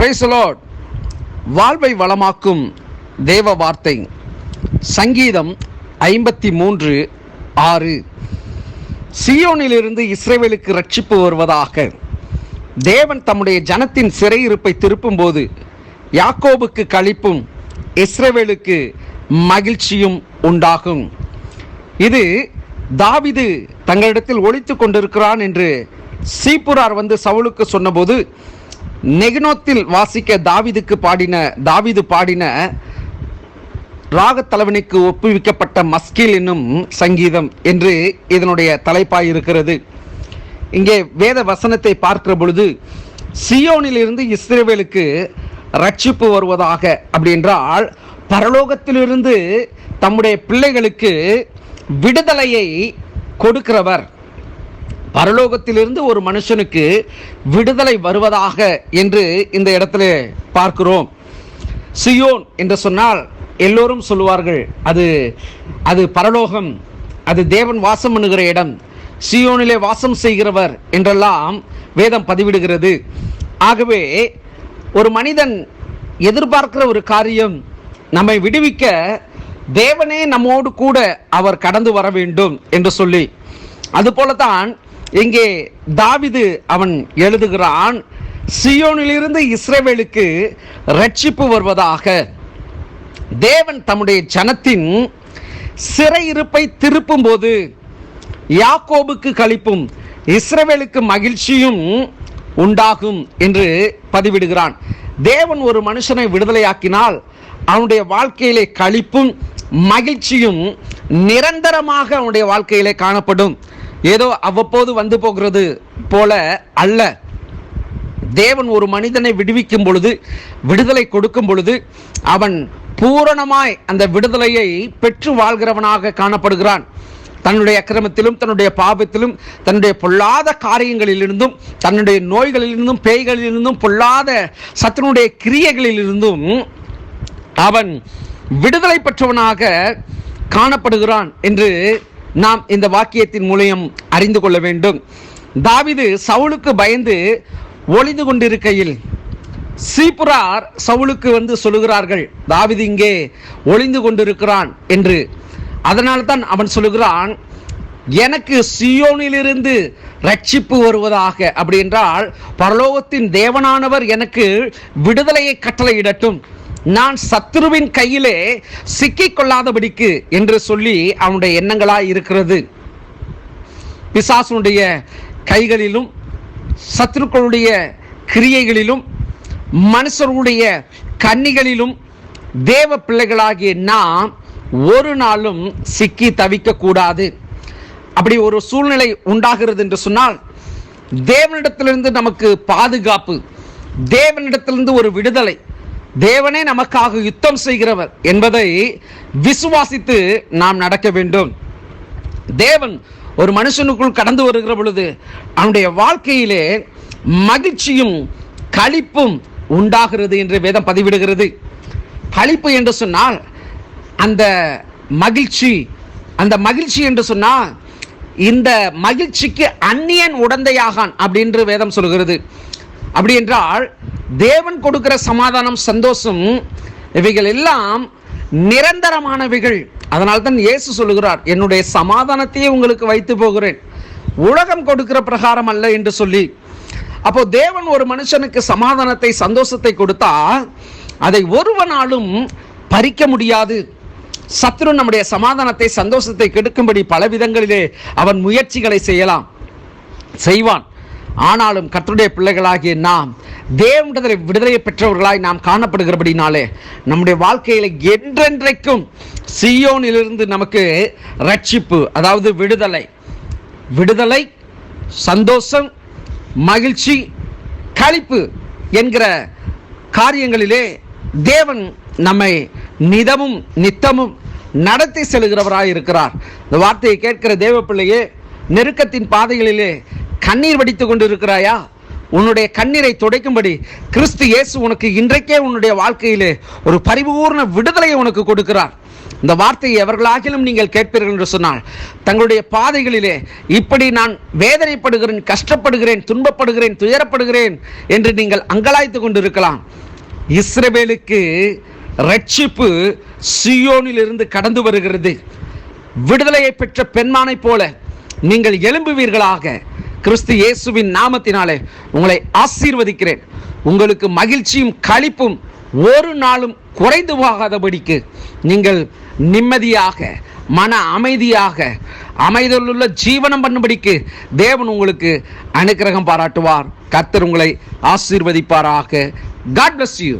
பிரைசலோட் வாழ்வை வளமாக்கும் தேவ வார்த்தை. சங்கீதம் ஐம்பத்தி மூன்று ஆறு. சியோனிலிருந்து இஸ்ரேவேலுக்கு ரட்சிப்பு வருவதாக. தேவன் தம்முடைய ஜனத்தின் சிறையிருப்பை திருப்பும்போது யாக்கோபுக்கு கழிப்பும் இஸ்ரேவேலுக்கு மகிழ்ச்சியும் உண்டாகும். இது தாவிது தங்களிடத்தில் ஒழித்து கொண்டிருக்கிறான் என்று சீப்புரார் வந்து சவுலுக்கு சொன்னபோது நெகினோத்தில் வாசிக்க தாவிதுக்கு பாடின தாவிது பாடின ராகத்தலைவனுக்கு ஒப்புவிக்கப்பட்ட மஸ்கில் என்னும் சங்கீதம் என்று இதனுடைய தலைப்பாய் இருக்கிறது. இங்கே வேத வசனத்தை பார்க்கிற பொழுது சியோனிலிருந்து இஸ்ரேவேலுக்கு ரட்சிப்பு வருவதாக அப்படி என்றால் பரலோகத்திலிருந்து தம்முடைய பிள்ளைகளுக்கு விடுதலையை கொடுக்கிறவர். பரலோகத்திலிருந்து ஒரு மனுஷனுக்கு விடுதலை வருவதாக என்று இந்த இடத்துல பார்க்கிறோம். சியோன் என்று சொன்னால் எல்லோரும் சொல்லுவார்கள் அது அது பரலோகம் அது தேவன் வாசம் பண்ணுகிற இடம் சியோனிலே வாசம் செய்கிறவர் என்றெல்லாம் வேதம் பதிவிடுகிறது. ஆகவே ஒரு மனிதன் எதிர்பார்க்கிற ஒரு காரியம் நம்மை விடுவிக்க தேவனே நம்மோடு கூட அவர் கடந்து வர வேண்டும் என்று சொல்லி அதுபோலதான் இங்கே தாவிது அவன் எழுதுகிறான் சியோனிலிருந்து இஸ்ரேவேலுக்கு ரட்சிப்பு வருவதாக. தேவன் தம்முடைய ஜனத்தின் சிறையிருப்பை திருப்பும் போது யாக்கோபுக்கு கழிப்பும் இஸ்ரவேலுக்கு மகிழ்ச்சியும் உண்டாகும் என்று பதிவிடுகிறான். தேவன் ஒரு மனுஷனை விடுதலையாக்கினால் அவனுடைய வாழ்க்கையிலே கழிப்பும் மகிழ்ச்சியும் நிரந்தரமாக அவனுடைய வாழ்க்கையிலே காணப்படும். ஏதோ அவ்வப்போது வந்து போகிறது போல அல்ல. தேவன் ஒரு மனிதனை விடுவிக்கும் பொழுது விடுதலை கொடுக்கும் பொழுது அவன் பூரணமாய் அந்த விடுதலையை பெற்று வாழ்கிறவனாக காணப்படுகிறான். தன்னுடைய அக்கிரமத்திலும் தன்னுடைய பாபத்திலும் தன்னுடைய பொல்லாத காரியங்களிலிருந்தும் தன்னுடைய நோய்களிலிருந்தும் பேய்களிலிருந்தும் பொல்லாத சத்தினுடைய கிரியைகளிலிருந்தும் அவன் விடுதலை பெற்றவனாக காணப்படுகிறான் என்று நாம் இந்த வாக்கியத்தின் மூலியம் அறிந்து கொள்ள வேண்டும். தாவிது சவுலுக்கு பயந்து ஒளிந்து கொண்டிருக்கையில் சீப்புரார் சவுலுக்கு வந்து சொல்லுகிறார்கள் தாவிது இங்கே ஒளிந்து கொண்டிருக்கிறான் என்று. அதனால் தான் அவன் சொல்லுகிறான் எனக்கு சியோனிலிருந்து ரட்சிப்பு வருவதாக. அப்படி என்றால் பரலோகத்தின் தேவனானவர் எனக்கு விடுதலையை கட்டளையிடட்டும். நான் சத்ருவின் கையிலே சிக்கிக்கொள்ளாதபடிக்கு என்று சொல்லி அவனுடைய எண்ணங்களாய் இருக்கிறது. பிசாசுனுடைய கைகளிலும் சத்ருக்களுடைய கிரியைகளிலும் மனுஷருடைய கன்னிகளிலும் தேவ பிள்ளைகளாகிய நாம் ஒரு நாளும் சிக்கி தவிக்க கூடாது அப்படி ஒரு சூழ்நிலை உண்டாகிறது என்று சொன்னால் தேவனிடத்திலிருந்து நமக்கு பாதுகாப்பு தேவனிடத்திலிருந்து ஒரு விடுதலை தேவனே நமக்காக யுத்தம் செய்கிறவர் என்பதை விசுவாசித்து நாம் நடக்க வேண்டும். தேவன் ஒரு மனுஷனுக்குள் கடந்து வருகிற பொழுது அவனுடைய வாழ்க்கையிலே மகிழ்ச்சியும் களிப்பும் உண்டாகிறது என்று வேதம் பதிவிடுகிறது. களிப்பு என்று சொன்னால் அந்த மகிழ்ச்சி அந்த மகிழ்ச்சி என்று சொன்னால் இந்த மகிழ்ச்சிக்கு அந்நியன் உடந்தையாகான் அப்படின்று வேதம் சொல்கிறது. அப்படி என்றால் தேவன் கொடுக்கிற சமாதானம் சந்தோஷம் இவைகள் எல்லாம் நிரந்தரமானவைகள். அதனால் தான் இயேசு சொல்லுகிறார் என்னுடைய சமாதானத்தையே உங்களுக்கு வைத்து போகிறேன். உலகம் கொடுக்கிற பிரகாரம் அல்ல என்று சொல்லி. அப்போ தேவன் ஒரு மனுஷனுக்கு சமாதானத்தை சந்தோஷத்தை கொடுத்தா அதை ஒருவனாலும் பறிக்க முடியாது. சத்ரு நம்முடைய சமாதானத்தை சந்தோஷத்தை கெடுக்கும்படி பல விதங்களிலே அவன் முயற்சிகளை செய்யலாம். செய்வான். ஆனாலும் கர்த்தருடைய பிள்ளைகளாகிய நாம் தேவனிடத்தில் விடுதலை பெற்றவர்களாய் நாம் காணப்படுகிறபடினாலே நம்முடைய வாழ்க்கையில் என்றென்றைக்கும் சியோனிலிருந்து நமக்கு ரட்சிப்பு அதாவது விடுதலை. விடுதலை சந்தோஷம் மகிழ்ச்சி களிப்பு என்கிற காரியங்களிலே தேவன் நம்மை நிதமும் நித்தமும் நடத்தி செல்கிறவராய் இருக்கிறார் இந்த வார்த்தையை கேட்கிற தேவ பிள்ளையே நெருக்கத்தின் பாதைகளிலே கண்ணீர் வடித்துக் கொண்டிருக்கிறாயா? உன்னுடைய கண்ணீரை துடைக்கும்படி கிறிஸ்து இயேசு உனக்கு இன்றைக்கே உன்னுடைய வாழ்க்கையிலே ஒரு பரிபூர்ண விடுதலையை உனக்கு கொடுக்கிறார். இந்த வார்த்தையை எவர்களாகிலும் நீங்கள் கேட்பீர்கள் என்று சொன்னால் தங்களுடைய பாதைகளிலே இப்படி நான் வேதனைப்படுகிறேன் கஷ்டப்படுகிறேன் துன்பப்படுகிறேன் துயரப்படுகிறேன் என்று நீங்கள் அங்கலாய்த்து கொண்டிருக்கலாம். இஸ்ரேவேலுக்கு ரட்சிப்பு சியோனில் இருந்து கடந்து வருகிறது. விடுதலையை பெற்ற பெண்மானை போல நீங்கள் எழும்புவீர்களாக. கிறிஸ்து இயேசுவின் நாமத்தினாலே உங்களை ஆசீர்வதிக்கிறேன். உங்களுக்கு மகிழ்ச்சியும் களிப்பும் ஒரு நாளும் குறைந்து போகாதபடிக்கு நீங்கள் நிம்மதியாக மன அமைதியாக அமைதலுள்ள ஜீவனம் பண்ணும்படிக்கு தேவன் உங்களுக்கு அனுக்கிரகம் பாராட்டுவார். கர்த்தர் உங்களை ஆசீர்வதிப்பாராக. God bless you